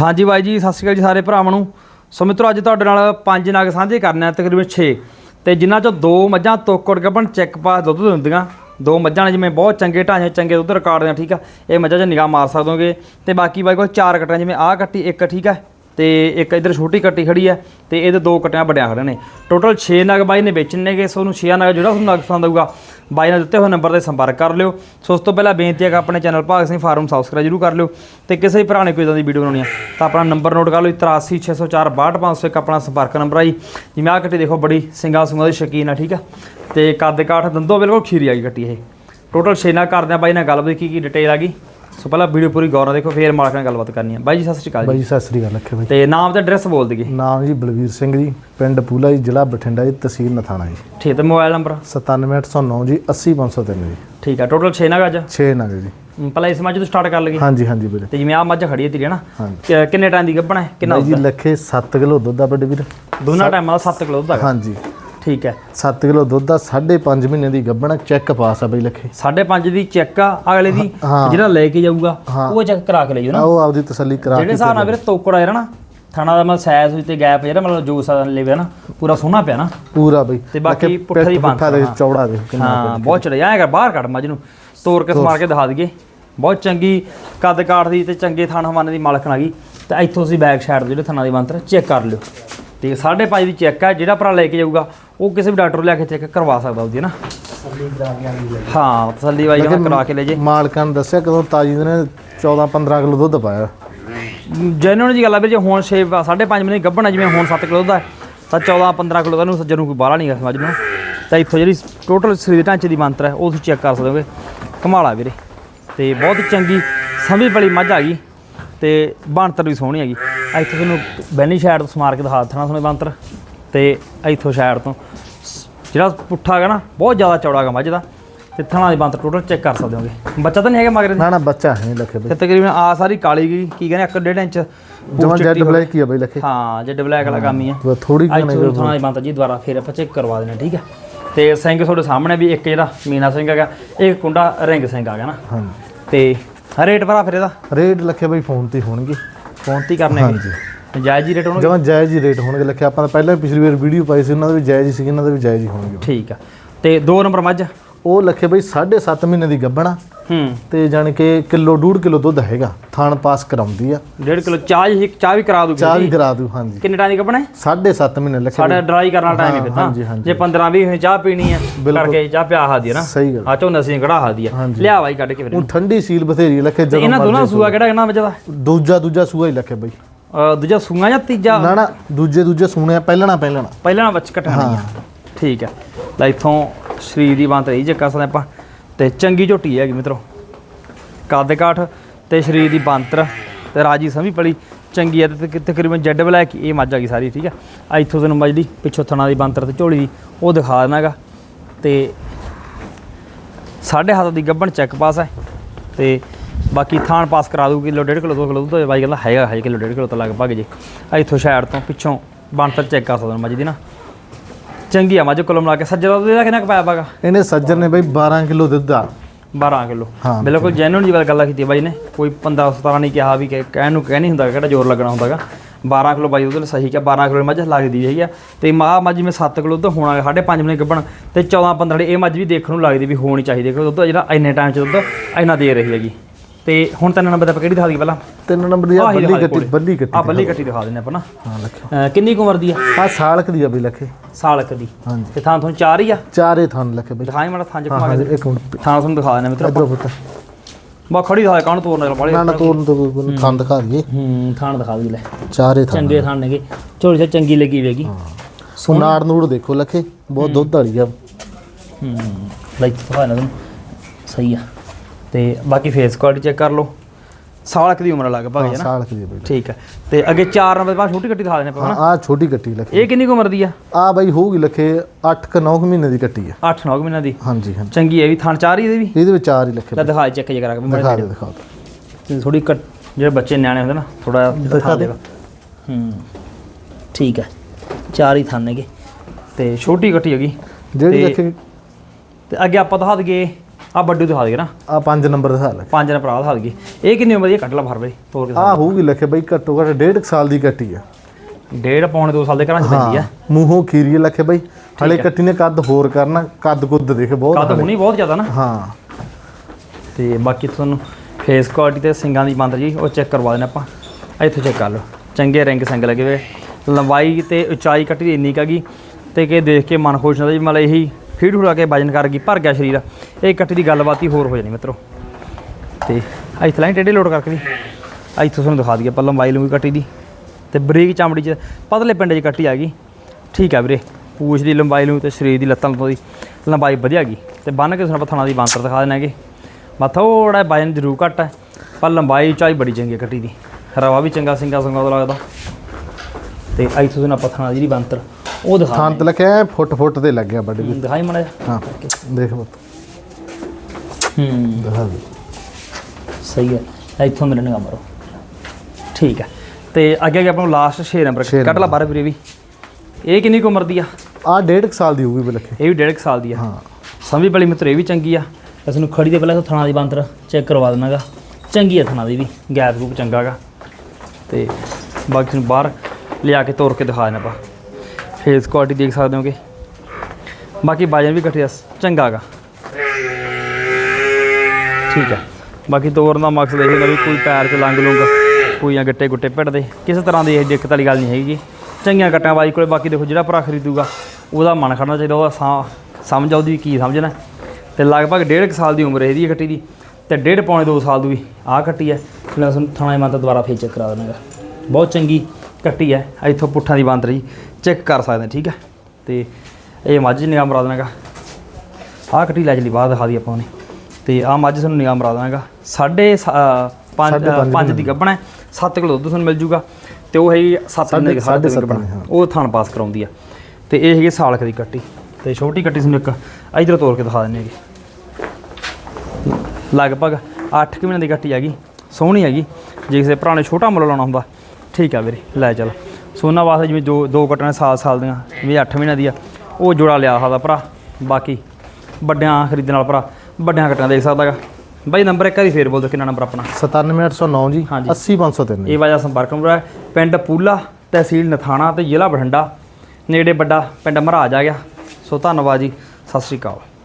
ਹਾਂਜੀ ਬਾਈ ਜੀ, ਸਤਿ ਸ਼੍ਰੀ ਅਕਾਲ ਜੀ ਸਾਰੇ ਭਰਾਵਾਂ ਨੂੰ। ਸੋ ਮਿੱਤਰੋ, ਅੱਜ ਤੁਹਾਡੇ ਨਾਲ ਪੰਜ ਨਗ ਸਾਂਝੇ ਕਰਨੇ ਆ, ਤਕਰੀਬਨ 6 ਤੇ ਜਿਨ੍ਹਾਂ ਚੋਂ ਦੋ ਮੱਝਾਂ ਤੋਕੜ ਗੱਭਣ ਚੈੱਕ ਪਾਸ ਦੁੱਧ ਦਿੰਦੀਆਂ। ਦੋ ਮੱਝਾਂ ਨੇ ਜਿਵੇਂ ਬਹੁਤ ਚੰਗੇ ਢਾਂਚੇ, ਚੰਗੇ ਦੁੱਧ ਰਿਕਾਰਡ ਨੇ ਠੀਕ ਆ। ਇਹ ਮੱਝਾਂ 'ਚ ਨਿਗਾਹ ਮਾਰ ਸਕਦੋਗੇ ਤੇ ਬਾਕੀ ਬਾਈ ਕੋਲ ਚਾਰ ਕੱਟੀਆਂ ਜਿਵੇਂ ਆਹ ਕੱਟੀ, ਇੱਕ ਠੀਕ ਆ। ਤੇ ਇੱਕ ਇਧਰ ਛੋਟੀ ਕੱਟੀ ਖੜੀ ਹੈ ਤੇ ਇਹਦੇ ਦੋ ਕੱਟੀਆਂ ਵੱਡਿਆਂ ਖੜੇ ਨੇ। ਟੋਟਲ 6 ਨਗ ਬਾਈ ਨੇ ਵੇਚਣਗੇ ਨੇਗੇ, ਸੋ ਉਹਨੂੰ 6 ਨਗ ਜਿਹੜਾ ਤੁਹਾਨੂੰ ਨਗ ਪਸੰਦ ਆਊਗਾ, ਬਾਈ ਨਾਲ ਦਿੱਤੇ ਹੋਏ ਨੰਬਰ ਤੇ ਸੰਪਰਕ ਕਰ ਲਿਓ। ਸੋ ਉਸ ਤੋਂ ਪਹਿਲਾਂ ਬੇਨਤੀ ਹੈ ਕਿ ਆਪਣੇ ਚੈਨਲ ਭਾਗ ਸਿੰਘ ਫਾਰਮ ਸਬਸਕ੍ਰਾਈਬ ਜਰੂਰ ਕਰ ਲਿਓ ਤੇ ਕਿਸੇ ਵੀ ਭਰਾ ਕੋਈ ਇਦਾਂ ਦੀ ਵੀਡੀਓ ਬਣਾਉਣੀ ਆ ਤਾਂ ਆਪਣਾ ਨੰਬਰ ਨੋਟ ਕਰ ਲਓ 8360462501 ਆਪਣਾ ਸੰਪਰਕ ਨੰਬਰ ਆ ਜੀ ਜਿਵੇਂ ਆਹ ਕੱਟੀ ਦੇਖੋ, ਬੜੀ ਸਿੰਗਾ ਸੁੰਗਾ ਦੀ ਸ਼ਕੀਨ ਆ, ਠੀਕ ਆ? ਤੇ ਕੱਦ ਕਾਠ ਦੰਦੋ ਬਿਲਕੁਲ ਖੀਰੀ ਆ ਗਈ ਕੱਟੀ ਇਹ। ਟੋਟਲ 6 ਨਾਲ ਕਰਦੇ ਆ ਬਾਈ ਨਾਲ ਗੱਲਬਾਤ ਕੀ ਕੀ ਡਿਟੇਲ ਆ ਗਈ। ਸੋ ਪਹਿਲਾਂ ਵੀਡੀਓ ਪੂਰੀ ਗੌਰ ਨਾਲ ਦੇਖੋ ਫੇਰ ਮਾਲਕ ਨਾਲ ਗੱਲਬਾਤ ਕਰਨੀ ਆ। ਬਾਈ ਜੀ ਸਤਿ ਸ਼੍ਰੀ ਅਕਾਲ ਬਾਈ ਜੀ, ਸਤਿ ਸ੍ਰੀ ਅਕਾਲ ਲੱਖੇ ਬਾਈ। ਤੇ ਨਾਮ ਤੇ ਐਡਰੈਸ ਬੋਲ ਦਈਏ। ਨਾਮ ਜੀ ਬਲਵੀਰ ਸਿੰਘ ਜੀ ਪਿੰਡ ਪੂਲਾ ਜੀ ਜ਼ਿਲ੍ਹਾ ਬਠਿੰਡਾ ਜੀ ਤਹਿਸੀਲ ਨਥਾਣਾ ਜੀ। ਠੀਕ ਤੇ ਮੋਬਾਈਲ ਨੰਬਰ? 97809 ਜੀ 80503 ਜੀ। ਠੀਕ ਆ ਟੋਟਲ 6 ਨਗ ਅੱਜ? 6 ਨਗ ਜੀ। ਪਹਿਲਾਂ ਇਸ ਮੱਝ ਤੋਂ ਸਟਾਰਟ ਕਰ ਲਈਏ। ਹਾਂਜੀ ਹਾਂਜੀ ਵੀਰੇ। ਤੇ ਜਿਵੇਂ ਆ ਮੱਝ ਖੜੀ ਹੈ ਤੇਰੀ। ਕਿ- ਕਿੰਨੇ ਟਾਈਮ ਦੀ ਗੱਭਣਾ ਹੈ? ਕਿੰਨਾ ਜੀ ਲੱਖੇ 7 ਕਿਲੋ ਦੁੱਧ ਆ ਵੱਡੇ ਵੀਰ। ਦੋਨਾਂ ਟਾਈਮਾਂ ਦਾ 7 ਕਿਲੋ ਦੁੱਧ ਹੈਗਾ ਹਾਂਜੀ। ਠੀਕ ਹੈ। 7 ਕਿਲੋ ਦੁੱਧ ਆ 5.5 ਮਹੀਨੇ ਦੀ ਗੱਭਣਾ ਚੈੱਕ ਪਾਸ ਆ ਬਾਈ ਲੱਖੇ। 5.5 ਦੀ ਚੈੱਕ ਆ ਅਗਲੇ ਦੀ ਹਾਂ। ਜਿਹੜਾ ਲੈ ਕੇ ਜਾਊਗਾ ਉਹ ਚੈੱਕ ਕਰਾ ਕੇ ਲਿਓ ਨਾ। ਆਓ ਆਪਦੀ ਤਸੱਲੀ ਕਰਾ ਜਿਹੜੇ ਕੇ ਹਿਸਾਬ ਨਾਲ ਵੀਰੇ ਤੋਕੜਾ ਜਿਹੜਾ ਨਾ ਥਾਣਾ ਦਾ ਮਤਲਬ ਸਾਈਜ਼ ਹੋਈ ਤੇ ਗੈਪ ਜਿਹੜਾ ਮਤਲਬ ਜੂਸ ਆ ਲੈਵੇ ਨਾ ਪੂਰਾ ਸੋਹਣਾ ਪਿਆ ਨਾ। ਪੂਰਾ ਬਾਈ। ਤੇ ਬਾਕੀ ਲੱਖੇ ਪੁੱਠਾ ਦੀ ਪਿੱਠ ਪੁੱਠਾ ਦੇ ਹਾਂ। ਚੌੜਾ ਦੇ ਕਿੰਨਾ ਹਾਂ ਬਹੁਤ ਚੜਿਆ ਐਂ ਕਰ ਬਾਹਰ ਕੱਢ ਮੱਝ ਨੂੰ ਤੋੜ ਕੇ ਸਮਾਰ ਕੇ ਦਿਖਾ ਦਈਏ। ਬਹੁਤ ਚੰਗੀ ਕੱਦ ਕਾਠ ਦੀ ਤੇ ਚੰਗੇ ਥਣ ਹਵਾਨੇ ਦੀ ਮਾਲਕਣ ਆ ਗਈ। ਤੇ ਇੱਥੋਂ ਤੁਸੀਂ ਬੈਕ ਸਾਈਡ ਦੇ ਜਿਹੜੇ ਥਣਾਂ ਦੀ ਮੰਤਰ ਚੈੱਕ ਕਰ ਲਿਓ। ਤੇ 5.5 ਦੀ ਚੈੱਕ ਆ ਜਿਹੜਾ ਭਰਾ ਲੈ ਕੇ ਜਾਊਗਾ ਉਹ ਕਿਸੇ ਵੀ ਡਾਕਟਰ ਨੂੰ ਲੈ ਕੇ ਚੈੱਕ ਕਰਵਾ ਸਕਦਾ ਉਹਦੀ ਨਾ? ਹਾਂ ਤਸੱਲੀ ਬਾਈ ਜਮਾ ਕਰਾ ਕੇ ਲੈ ਜੇ। ਮਾਲਕਾਂ ਨੇ ਦੱਸਿਆ ਕਦੋਂ ਤਾਜੀ ਨੇ 14 15 ਕਿਲੋ ਦੁੱਧ ਪਾਇਆ। ਜੈਨੂਨ ਜੀ ਗੱਲ ਆ ਵੀਰ ਜੇ ਹੁਣ 6 5.5 ਮਹੀਨੇ ਗੱਭਣਾ ਜਿਵੇਂ ਹੁਣ 7 ਕਿਲੋ ਦਾ ਹੈ, ਤਾਂ 14 15 ਕਿਲੋ ਦਾ ਨੂੰ ਸੱਜਣ ਨੂੰ ਕੋਈ ਬਾਹਲਾ ਨਹੀਂ ਗਾ ਸਮਝ ਨੂੰ ਤਾਂ ਇੱਥੋਂ ਜਿਹੜੀ ਟੋਟਲ ਸਰੀਰ ਢਾਂਚੇ ਦੀ ਮੰਤਰ ਹੈ ਉਹ ਤੁਸੀਂ ਚੈੱਕ ਕਰ ਸਕਦੇ ਹੋਗੇ ਕਮਾਲਾ ਵੀਰੇ। ਤੇ ਬਹੁਤ ਚੰਗੀ ਸਮਝ ਵਾਲੀ ਮੱਝ ਆ ਗਈ। ਤੇ ਬਾਂਤਰ ਵੀ ਸੋਹਣੀ ਹੈਗੀ। ਇੱਥੋਂ ਤੁਹਾਨੂੰ ਬੈਨੀ ਸ਼ਾਇਡ ਤੋਂ ਸਮਾਰ ਕੇ ਦਿਖਾ ਦਿੱਤਾ ਤੁਹਾਨੂੰ ਬਾਂਤਰ ਤੇ ਇੱਥੋਂ ਸ਼ਾਇਡ ਤੋਂ। ਜਿਹੜਾ ਪੁੱਠਾ ਹੈਗਾ ਨਾ ਬਹੁਤ ਜ਼ਿਆਦਾ ਚੌੜਾ ਹੈਗਾ ਮੱਝ ਦਾ। ਤੇ ਥਣਾ ਦੀ ਬਾਂਤਰ ਟੋਟਲ ਚੈੱਕ ਕਰ ਸਕਦੇ ਹੋਗੇ। ਬੱਚਾ ਤਾਂ ਨਹੀਂ ਹੈਗਾ ਮਗਰ ਨਾ ਨਾ ਬੱਚਾ ਹੈ ਨਹੀਂ ਲੱਖੇ ਬਾਈ। ਤੇ ਤਕਰੀਬਨ ਆ ਸਾਰੀ ਕਾਲੀ ਗਈ ਕੀ ਕਹਿੰਦੇ ਇੱਕ ਡੇਢ ਇੰਚ ਜਮਾਂ ਜੈਡ ਬਲੈਕ ਹੀ ਆ ਬਾਈ ਲੱਖੇ। ਹਾਂ ਜੈਡ ਬਲੈਕ ਵਾਲਾ ਕੰਮ ਹੀ ਆ। ਥੋੜੀ ਅੱਜ ਤੁਹਾਨੂੰ ਥਾਣਾ ਦੀ ਬੰਤ ਜੀ ਦੁਬਾਰਾ ਫੇਰ ਆਪਾਂ ਚੈੱਕ ਕਰਵਾ ਦੇਣਾ ਠੀਕ ਹੈ ਤੇ ਸਿੰਘ ਤੁਹਾਡੇ ਸਾਹਮਣੇ ਵੀ ਇੱਕ ਜਿਹੜਾ ਮੀਨਾ ਸਿੰਘ ਹੈਗਾ ਇੱਕ ਕੁੰਡਾ ਰਿੰਗ ਸਿੰਘ ਆ ਗਿਆ ਨਾ। ਹਾਂਜੀ। ਤੇ ਰੇਟ ਭਰਾ ਫਿਰ ਇਹਦਾ? ਰੇਟ ਲੱਖੇ ਬਾਈ ਫੋਨ ਤੇ ਹੋਣਗੇ। ਫੋਨ ਤੇ ਕਰਨੇ ਹਾਂਜੀ। ਜਾਇਜ਼ ਹੀ ਰੇਟ ਹੋਣਗੇ? ਜਮਾਂ ਜਾਇਜ਼ ਹੀ ਰੇਟ ਹੋਣਗੇ। ਲੱਖੇ ਆਪਾਂ ਤਾਂ ਪਹਿਲਾਂ ਪਿਛਲੀ ਵਾਰ ਵੀਡੀਓ ਪਾਈ ਸੀ ਉਹਨਾਂ ਦਾ ਵੀ ਜਾਇਜ਼ ਹੀ ਸੀ ਇਹਨਾਂ ਦਾ ਵੀ ਜਾਇਜ਼ ਹੀ ਹੋਣਗੇ। ਠੀਕ ਆ। ਤੇ ਦੋ ਨੰਬਰ ਮੱਝ? ਉਹ ਲੱਖੇ ਬਾਈ 7.5 ਮਹੀਨੇ ਦੀ ਗੱਭਣਾ ਹੂੰ। ਤੇ ਜਾਣ ਕੇ ਕਿਲੋ ਡੂਢ ਕਿਲੋ ਦੁੱਧ ਹੈਗਾ। ਥਾਣ ਪਾਸ ਕਰਾਉਂਦੀ ਆ। ਡੇਢ ਕਿਲੋ ਚਾਹ ਹੀ ਚਾਹ ਵੀ ਕਰਾ ਦੂਗੀ ਚਾਹ ਵੀ ਕਰਾ ਦੂ ਹਾਂਜੀ। ਕਿੰਨੇ ਟਾਈਮ ਦੀ ਕੱਪਣਾ 7.5 ਮਹੀਨੇ ਲੱਖੇ ਸਾਡਾ ਡਰਾਈ ਕਰਨ ਵਾਲਾ ਟਾਈਮ ਹੀ ਫਿਰ ਤਾਂ। ਹਾਂਜੀ, ਹਾਂਜੀ। ਜੇ 15 20 ਹੋਏ ਚਾਹ ਪੀਣੀ ਆ ਕਰਕੇ ਚਾਹ ਪਿਆ ਹਾਦੀ ਨਾ। ਸਹੀ ਗੱਲ। ਆ ਝੋਨਾ ਅਸੀਂ ਕਢਾ ਹਾਦੀ ਆ। ਲਿਆ ਬਾਈ ਕੱਢ ਕੇ ਫਿਰ ਉਹ ਠੰਡੀ ਸੀਲ ਬਥੇਰੀ ਲੱਖੇ ਤੇ ਜਦੋਂ ਇਹਨਾਂ ਦੋਨਾਂ ਸੂਆ ਕਿਹੜਾ ਕਿੰਨਾ ਵਜਦਾ ਦੂਜਾ ਦੂਜਾ ਸੂਆ ਹੀ ਲੱਖੇ ਬਾਈ। ਦੂਜਾ ਸੂਆ ਜਾਂ ਤੀਜਾ? ਨਾ ਨਾ ਦੂਜੇ ਦੂਜੇ ਸੂਣਿਆ ਪਹਿਲਣਾ ਪਹਿਲਣਾ। ਪਹਿਲਾਂ ਵਿੱਚ ਘਟਾਣੀ ਆ। ਠੀਕ ਹੈ ਲੈ ਇਥੋਂ ਸਰੀਰ ਦੀ ਬੰਤ ਰਹੀ ਜੇ ਸਕਦੇ ਆਪਾਂ। ਤੇ ਚੰਗੀ ਝੋਟੀ ਹੈਗੀ ਮਿੱਤਰੋ। ਕੱਦ ਕਾਠ ਤੇ ਸਰੀਰ ਦੀ ਬੰਤਰ ਤੇ ਰਾਜੀ ਸਮੀ ਪਲੀ। ਚੰਗੀ ਹੈ ਤੇ ਤਕ- ਤਕਰੀਬਨ ਜੈਡ ਬਲੈਕ ਇਹ ਮੱਝ ਆ ਗਈ ਸਾਰੀ ਠੀਕ ਆ। ਇਥੋਂ ਤੈਨੂੰ ਮੱਝ ਦੀ ਪਿੱਛੋਂ ਥਣਾ ਦੀ ਬੰਤਰ ਤੇ ਝੋਲੀ ਦੀ ਉਹ ਦਿਖਾ ਦੇਣਾਗਾ ਤੇ ਸਾਢੇ ਹੱਥ ਦੀ ਗੱਬਣ ਚੈੱਕ ਪਾਸ ਹੈ ਤੇ ਬਾਕੀ ਥਾਣ ਪਾਸ ਕਰਾ ਦੂ ਕਿਲੋ ਡੇਢ ਕਿਲੋ ਦੋ ਕਿਲੋ ਦੁੱਧ ਬਾਈ ਕਹਿੰਦਾ ਹੈਗਾ ਹੈ ਕਿਲੋ ਡੇਢ ਕਿਲੋ ਤਾਂ ਲਗਭਗ ਜੇ। ਇਥੋਂ ਸਾਈਡ ਤੋਂ ਪਿੱਛੋਂ ਬੰਤਰ ਚੈੱਕ ਕਰ ਸਕਦੇ ਮੱਝ ਦੀ ਨਾ। ਚੰਗੀ ਆ ਮੱਝ ਕੋਲ ਮਿਲਾ ਕੇ ਸੱਜੇ ਦਾ ਦੁੱਧ ਕਿੰਨਾ ਕੁ ਪਾਇਆ ਬਾਗਾ? ਇਹਨੇ ਸੱਜਣ ਨੇ ਬਾਈ 12 ਕਿਲੋ ਦੁੱਧ ਆ। 12 ਕਿਲੋ। ਬਿਲਕੁਲ ਜੈਨੂਨ ਜੀ ਵਾਲੀ ਗੱਲ ਕੀਤੀ ਬਾਈ ਨੇ। ਕੋਈ 15 17 ਨਹੀਂ ਕਿਹਾ ਵੀ ਕਿ ਕਹਿਣ ਨੂੰ ਕਹਿ ਨਹੀਂ ਹੁੰਦਾ ਕਿਹੜਾ ਜ਼ੋਰ ਲੱਗਣਾ ਹੁੰਦਾਗਾ 12 ਕਿਲੋ ਬਾਈ ਉਹਦੇ ਲਈ ਸਹੀ ਕਿ 12 ਕਿਲੋ ਮੱਝ ਲੱਗਦੀ ਹੈਗੀ ਆ। ਤੇ ਮਾਂ ਮੱਝ ਜਿਵੇਂ 7 ਕਿਲੋ ਦੁੱਧ ਹੋਣਾ ਸਾਢੇ 5 ਮਹੀਨੇ ਗੱਭਣ। ਤੇ 14 15 ਇਹ ਮੱਝ ਵੀ ਦੇਖਣ ਨੂੰ ਲੱਗਦੀ ਵੀ ਹੋਣੀ ਚਾਹੀਦੀ ਕਿਉਂਕਿ ਦੁੱਧ ਜਿਹੜਾ ਇੰਨੇ ਟਾਈਮ ਚ ਦੁੱਧ ਇੰਨਾ ਦੇ ਰਹੀ ਹੈਗੀ। ਤੇ ਹੁਣ ਤਿੰਨ ਨੰਬਰ ਤੇ ਆਪਾਂ ਕਿਹੜੀ ਦਿਖਾ ਦਈਏ ਪਹਿਲਾਂ? ਤਿੰਨ ਨੰਬਰ ਦੀ ਆ ਆਹ ਬੱਲੀ ਦਿਖਾ ਦੇ ਕੋਲੇ। ਬੱਲੀ ਆ ਕੱਟੀ ਬੱਲੀ ਕੱਟੀ ਦਿਖਾ ਦਿੰਦੇ ਆਪਾਂ ਨਾ। ਹਾਂ ਲੱਖੇ ਅਹ ਕਿੰਨੀ ਕੁ ਉਮਰ ਦੀ ਆ? ਆ ਸਾਲਕ ਦੀ ਆ ਬਈ ਲੱਖੇ। ਸਾਲਕ ਦੀ। ਹਾਂਜੀ। ਤੇ ਥਾਂ ਤੁਹਾਨੂੰ ਚਾਰ ਹੀ ਆ? ਚਾਰੇ ਥਾਨ ਲੱਖੇ ਬਈ। ਦਿਖਾਈ ਮਾੜਾ ਥਾਂ ਚ ਹਾਂ ਘੁਮਾ ਕੇ ਇੱਕ ਮਿੰਟ। ਥਾਂ ਤੁਹਾਨੂੰ ਦਿਖਾ ਦਿੰਦੇ ਮਿੱਤਰ ਇਧਰ ਪੁੱਤ। ਬਾ ਖੜੀ ਦਿਖਾ ਕਾਹਨੂੰ ਤੋੜਨ ਨਾਲ ਬਾਲੇ ਨਾ ਨਾ ਤੋਰਨ ਤੋਂ ਥਾਨ ਦਿਖਾ ਦਈਏ। ਹੂੰ ਥਾਂ ਦਿਖਾ ਵੀ ਲੈ। ਚਾਰੇ ਥਾਨ ਚੰਗੇ ਥਾਂ ਨੇਗੇ। ਝੋਲੀ ਤੇ ਚੰਗੀ ਲੱਗੀ ਵੇਗੀ ਸੁਨਾੜ ਨੂੜ ਦੇਖੋ ਲੱਖੇ। ਬਹੁਤ ਦੁੱਧ ਵਾਲੀ ਆ। ਹੂੰ। ਲਾਈਕ ਦਿਖਾ ਨਾ ਤੁਹਾਨੂੰ। ਸਹੀ ਆ। ਤੇ ਬਾਕੀ ਫੇਸ ਕੁਆਲਿਟੀ ਚੈੱਕ ਕਰ ਲਓ। ਸਾਲਕ ਦੀ ਉਮਰ ਲਗਭਗ ਹੈ ਨਾ? ਸਾਲਕ ਦੀ ਬਈ। ਠੀਕ ਹੈ। ਤੇ ਅੱਗੇ 4 ਨੰਬਰ ਬਾਅਦ ਛੋਟੀ ਕੱਟੀ ਦਿਖਾ ਦੇਣੇ ਆਪਾਂ ਹਾਂ ਆ ਛੋਟੀ ਕੱਟੀ ਲੱਖੇ। ਇਹ ਕਿੰਨੀ ਕੁ ਉਮਰ ਦੀ ਆ? ਆ ਬਈ ਹੋਊਗੀ ਲੱਖੇ 8 ਕ 9 ਮਹੀਨੇ ਦੀ ਕੱਟੀ ਆ। 8-9 ਮਹੀਨਿਆਂ ਦੀ। ਹਾਂਜੀ ਹਾਂਜੀ। ਚੰਗੀ ਹੈ ਵੀ ਥਣ ਚਾਰ ਹੀ ਇਹਦੇ ਵੀ? ਇਹਦੇ ਵਿੱਚ ਚਾਰ ਹੀ ਲੱਖੇ ਲੈ ਦਿਖਾ ਚੈੱਕ ਜੇ ਕਰਾ ਕੇ ਦਿਖਾ ਦੇ ਦਿਖਾ। ਥੋੜੀ ਕੱਟ ਜਿਹੜੇ ਬੱਚੇ ਨਿਆਣੇ ਹੁੰਦੇ ਨਾ ਥੋੜਾ ਦਿਖਾ ਦੇਗਾ ਹੂੰ ਠੀਕ ਹੈ। ਚਾਰ ਹੀ ਥਣ ਨੇਗੇ। ਤੇ ਛੋਟੀ ਕੱਟੀ ਹੈਗੀ। ਜਿਹੜੀ ਲੱਖੇ ਤੇ ਅੱਗੇ ਆਪਾਂ ਦਿਖਾ ਦਈਏ ਆ ਵੱਡੂ ਦਿਖਾ ਦੇ ਨਾ। ਆ 5 ਨੰਬਰ ਦਿਖਾ ਲੈ। ਪੰਜ ਨੇ ਭਰਾ ਦਿਖਾ ਦਈਏ। ਇਹ ਕਿੰਨੀ ਉਮਰ ਦੀ ਹੈ? ਕੱਢ ਲਾ ਫਰ ਬਈ ਤੋਰ ਕੇ ਆ ਹੋਊਗੀ ਲੱਖੇ ਬਾਈ ਘੱਟੋ ਘੱਟ ਡੇਢ ਕੁ ਸਾਲ ਦੀ ਕੱਟੀ ਆ। ਡੇਢ ਪੌਣੇ 2 ਸਾਲ ਦੇ ਘਰਾਂ 'ਚ ਪੈਂਦੀ ਆ। ਮੂੰਹੋਂ ਖੀਰੀ ਲੱਖੇ ਬਾਈ। ਹਲੇ ਕੱਟੀ ਨੇ ਕੱਦ ਹੋਰ ਕਰਨਾ ਕੱਦ ਕੁੱਦ ਦੇਖ ਬਹੁਤ ਕੱਦ ਹੁਣੀ ਬਹੁਤ ਜ਼ਿਆਦਾ ਨਾ। ਹਾਂ। ਤੇ ਬਾਕੀ ਤੁਹਾਨੂੰ ਫੇਸ ਕੁਆਲਿਟੀ ਤੇ ਸਿੰਗਾਂ ਦੀ ਬੰਦ ਜੀ ਉਹ ਚੈੱਕ ਕਰਵਾ ਦੇਣਾ ਆਪਾਂ। ਇੱਥੇ ਚੈੱਕ ਕਰ ਲਓ। ਚੰਗੇ ਰਿੰਗ ਸਿੰਗ ਲੱਗੇ ਹੋਏ। ਲੰਬਾਈ ਤੇ ਉਚਾਈ ਕੱਟੀ ਦੀ ਇੰਨੀ ਕਾਗੀ ਤੇ ਕਿ ਦੇਖ ਕੇ ਮਨ ਖੁਸ਼ ਹੁੰਦਾ ਜੀ। ਮਤਲਬ ਇਹੀ ਫੀਡ ਹੁੜਾ ਕੇ ਵਜਨ ਕਰ ਗਈ, ਭਰ ਗਿਆ ਸਰੀਰ। ਇਹ ਕੱਟੀ ਦੀ ਗੱਲਬਾਤ ਹੀ ਹੋਰ ਹੋ ਜਾਣੀ ਮਿੱਤਰੋ। ਤੇ ਇੱਥੇ ਲਾਈਨ ਟੇਡੇ ਲੋਡ ਕਰਕੇ ਵੀ। ਇੱਥੇ ਤੁਹਾਨੂੰ ਦਿਖਾ ਦਈਏ ਆਪਾਂ ਲੰਬਾਈ ਵੀ ਕੱਟੀ ਦੀ। ਤੇ ਬਰੀਕ ਚਮੜੀ 'ਚ ਪਤਲੇ ਪਿੰਡੇ 'ਚ ਕੱਟੀ ਆ ਗਈ। ਠੀਕ ਆ ਵੀਰੇ, ਪੂਛ ਦੀ ਲੰਬਾਈ ਨੂੰ ਤੇ ਸਰੀਰ ਦੀ ਲੱਤਾਂ ਤੋਂ ਦੀ ਲੰਬਾਈ ਵਧੀਆ ਗਈ। ਤੇ ਬੰਨ ਕੇ ਤੁਹਾਨੂੰ ਆਪਾਂ ਥਣਾ ਦੀ ਬਾਂਤਰ ਦਿਖਾ ਦੇਣਾਗੇ ਬਾ ਥੋੜਾ ਵਜਨ ਜ਼ਰੂਰ ਘੱਟ ਹੈ, ਪਰ ਲੰਬਾਈ ਚਾਈ ਬੜੀ ਚੰਗੀ ਕੱਟੀ ਦੀ। ਰਵਾ ਵੀ ਚੰਗਾ ਸਿੰਗਾ ਸੰਗਾ ਉਹਦਾ ਲੱਗਦਾ। ਤੇ ਇੱਥੋਂ ਤੁਹਾਨੂੰ ਆਪਾਂ ਥਣਾ ਦੀ ਜਿਹੜੀ ਬਾਂਸਰ ਉਹ ਦਿਖਾ ਥਾਂ ਤੇ ਲੱਖਿਆ ਫੁੱਟ ਫੁੱਟ ਤੇ ਲੱਗਿਆ ਵੱਡੇ ਵੀ ਦਿਖਾਈ ਮੜਾ ਹਾਂ ਦੇਖ ਪੁੱਤ। ਹੂੰ। ਦਿਖਾ ਦੇ। ਸਹੀ ਹੈ। ਇੱਥੋਂ ਮੇਰੇ ਨਿਗਾਹ ਮਾਰੋ। ਠੀਕ ਹੈ। ਤੇ ਅੱਗੇ ਅੱਗੇ ਆਪਾਂ ਨੂੰ ਲਾਸਟ 6 ਨੰਬਰ ਛੇ ਕੱਢ ਲਾ ਬਾਰੇ ਵੀਰੇ ਵੀ। ਇਹ ਕਿੰਨੀ ਕੁ ਉਮਰ ਦੀ ਆ? ਆ ਡੇਢ ਕੁ ਸਾਲ ਦੀ ਹੋਊਗੀ ਲੱਖੇ। ਇਹ ਵੀ ਡੇਢ ਕੁ ਸਾਲ ਦੀ ਆ। ਹਾਂ। ਸਮਝੀ ਵਾਲੀ ਮਿੱਤਰ ਇਹ ਵੀ ਚੰਗੀ ਆ। ਇਸ ਨੂੰ ਖੜੀ ਦੇ ਪਹਿਲਾਂ ਥਣਾ ਦੀ ਬੰਤਰ ਚੈੱਕ ਕਰਵਾ ਦੇਣਾਗਾ ਚੰਗੀ ਆ ਥਣਾ ਦੀ ਵੀ। ਗੈਪ ਗੂਪ ਚੰਗਾਗਾ। ਤੇ ਬਾਕੀ ਤੁਹਾਨੂੰ ਬਾਹਰ ਲਿਆ ਕੇ ਤੋੜ ਕੇ ਦਿਖਾ ਦੇਣਾ ਆਪਾਂ। ਫੇਸ ਕੁਆਲਿਟੀ ਦੇਖ ਸਕਦੇ ਹੋਗੇ। ਬਾਕੀ ਬਾਜ਼ਨ ਵੀ ਘਟਿਆ ਚੰਗਾਗਾ ਠੀਕ ਹੈ। ਬਾਕੀ ਤੋਰਨ ਦਾ ਮਕਸਦ ਇਹ ਹੁੰਦਾ ਵੀ ਕੋਈ ਪੈਰ 'ਚ ਲੰਘ ਲੁੰਗ ਕੋਈ ਜਾਂ ਗੱਟੇ ਗੁੱਟੇ ਭਿੜਦੇ, ਕਿਸੇ ਤਰ੍ਹਾਂ ਦੀ ਇਹ ਦਿੱਕਤ ਵਾਲੀ ਗੱਲ ਨਹੀਂ ਹੈਗੀ। ਜੀ ਚੰਗੀਆਂ ਕੱਟਾਂ ਬਾਈ ਕੋਲੇ, ਬਾਕੀ ਦੇਖੋ ਜਿਹੜਾ ਭਰਾ ਖਰੀਦੂਗਾ, ਉਹਦਾ ਮਨ ਖੜਨਾ ਚਾਹੀਦਾ, ਉਹਦਾ ਸਾ- ਸਮਝ ਆਉਦੀ ਵੀ ਕੀ ਸਮਝਣਾ। ਤੇ ਲਗਭਗ ਡੇਢ ਕੁ ਸਾਲ ਦੀ ਉਮਰ ਇਹਦੀ ਇਹ ਕੱਟੀ ਦੀ, ਤੇ ਡੇਢ ਪੌਣੇ 2 ਸਾਲ ਦੀ ਆਹ ਕੱਟੀ ਹੈ। ਫਿਰ ਤੁਹਾਨੂੰ ਥਾਣਾ ਮੰਤ ਦੁਬਾਰਾ ਫੇਰ ਚੈੱਕ ਕਰਾ ਦੇਣਾਗਾ ਬਹੁਤ ਚੰਗੀ ਕੱਟੀ ਹੈ ਇੱਥੋਂ ਪੁੱਠਾਂ ਦੀ ਬਾਂਦਰ ਜੀ ਚੈੱਕ ਕਰ ਸਕਦੇ ਠੀਕ ਹੈ। ਤੇ ਇਹ ਮੱਝ ਨਿਗਾਹ ਮਰਾ ਦੇਣਾਗਾ। ਆਹ ਕੱਟੀ ਲੈ ਚਲੀ ਬਾਅਦ ਦਿਖਾ ਦੀ ਆਪਾਂ ਉਹਨੇ। ਤੇ ਆਹ ਮੱਝ ਤੁਹਾਨੂੰ ਨਿਗਾਹ ਮਰਾ ਦਾਂਗਾ ਸਾਢੇ ਸ- ਅਹ ਪੰਜ ਸਾਢੇ ਪੰਜ ਅਹ ਪੰਜ ਦੀ ਗੱਭਣਾ ਹੈ 7 ਕਿਲੋ ਦੁੱਧ ਤੁਹਾਨੂੰ ਮਿਲ ਜੂਗਾ। ਤੇ ਉਹ ਹੈਗੀ 7 ਸਾਢੇ- ਮਹੀਨੇ ਦੀ ਹਾਂ। ਉਹ ਥਣ ਪਾਸ ਕਰਾਉਂਦੀ ਆ। ਤੇ ਇਹ ਹੈਗੀ ਸਾਲਕ ਦੀ ਕੱਟੀ। ਤੇ ਛੋਟੀ ਕੱਟੀ ਤੁਹਾਨੂੰ ਇੱਕ ਇਧਰ ਤੋੜ ਕੇ ਦਿਖਾ ਦਿੰਦੇ ਹੈਗੇ। ਲਗਭਗ 8 ਮਹੀਨੇ ਦੀ ਕੱਟੀ ਹੈਗੀ ਸੋਹਣੀ ਹੈਗੀ। ਜੇ ਕਿਸੇ ਭਰਾ ਨੇ ਛੋਟਾ ਮੁੱਲ ਲਾਉਣਾ ਹੁੰਦਾ ਠੀਕ ਆ ਵੀਰੇ ਲੈ ਚੱਲ। ਸੋਨਾ ਵਾਸਤੇ ਜਿਵੇਂ ਜੋ ਦੋ ਕੱਟਣੇ ਸਾਲ ਸਾਲ ਦੀਆਂ ਜਿਵੇਂ 8 ਮਹੀਨੇ ਦੀ ਆ ਉਹ ਜੋੜਾ ਲਿਆ ਸਕਦਾ ਭਰਾ ਬਾਕੀ ਵੱਡਿਆਂ ਖਰੀਦਣ ਵਾਲਾ ਭਰਾ ਵੱਡਿਆਂ ਕੱਟਣਾ ਦੇਖ ਸਕਦਾਗਾ ਬਾਈ ਨੰਬਰ ਇੱਕ ਵਾਰੀ ਫੇਰ ਬੋਲ ਦਿਓ ਕਿੰਨਾ ਨੰਬਰ ਆਪਣਾ? 97809 ਜੀ ਹਾਂਜੀ। 80503 ਇਹ ਵਾਜਾ ਸੰਪਰਕ ਨੰਬਰ ਹੈ ਪਿੰਡ ਪੂਲਾ ਤਹਿਸੀਲ ਨਥਾਣਾ ਤੇ ਜ਼ਿਲ੍ਹਾ ਬਠਿੰਡਾ। ਨੇੜੇ ਵੱਡਾ ਪਿੰਡ ਮਹਾਰਾਜ ਆ ਗਿਆ। ਸੋ ਧੰਨਵਾਦ ਜੀ ਸਤਿ ਸ਼੍ਰੀ ਅਕਾਲ।